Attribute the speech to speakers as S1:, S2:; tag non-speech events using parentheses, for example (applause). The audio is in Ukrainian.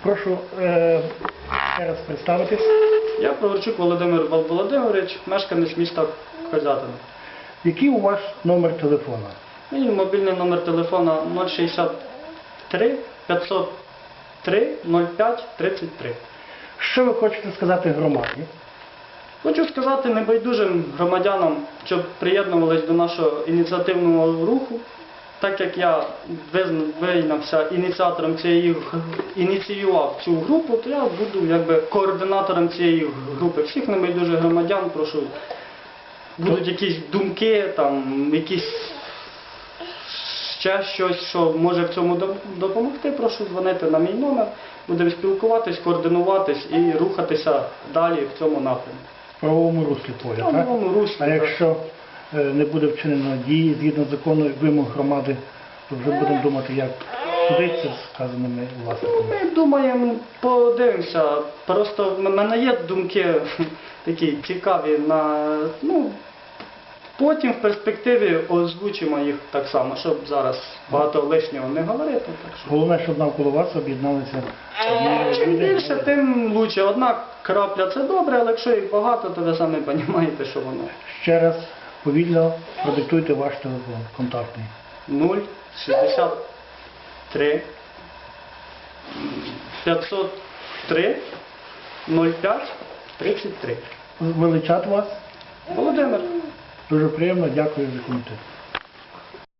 S1: Прошу е, ще раз представитись.
S2: Я Проворчук Володимир Володимирович, мешканець міста Козятина.
S1: Який у вас номер телефона?
S2: Мій мобільний номер телефона 063 503 05 33.
S1: Що ви хочете сказати громаді?
S2: Хочу сказати небайдужим громадянам, щоб приєднувались до нашого ініціативного руху, так як я визна- визнався ініціатором цієї ініціював цю групу, то я буду якби координатором цієї групи. Всіх небайдужих громадян прошу. Будуть якісь думки, там, якісь ще щось, що може в цьому допомогти, прошу дзвонити на мій номер. Будемо спілкуватись, координуватись і рухатися далі в цьому напрямку.
S1: В правовому руслі поля,
S2: В правовому руслі,
S1: А якщо не буде вчинено дії згідно закону і вимог громади, то вже будемо думати, як судитися з сказаними власниками.
S2: Ми думаємо, подивимося. Просто в мене є думки (laughs) такі цікаві на ну. Потім в перспективі озвучимо їх так само, щоб зараз багато лишнього не говорити. Так що.
S1: Головне, щоб навколо вас об'єдналися
S2: Чим
S1: люди.
S2: більше, тим лучше. Одна крапля це добре, але якщо їх багато, то ви самі розумієте, що воно.
S1: Ще раз повільно продиктуйте ваш телефон контактний.
S2: 0, 63, 503, 05, 33.
S1: Величать вас.
S2: Володимир.
S1: Дуже приємно, дякую за комітет.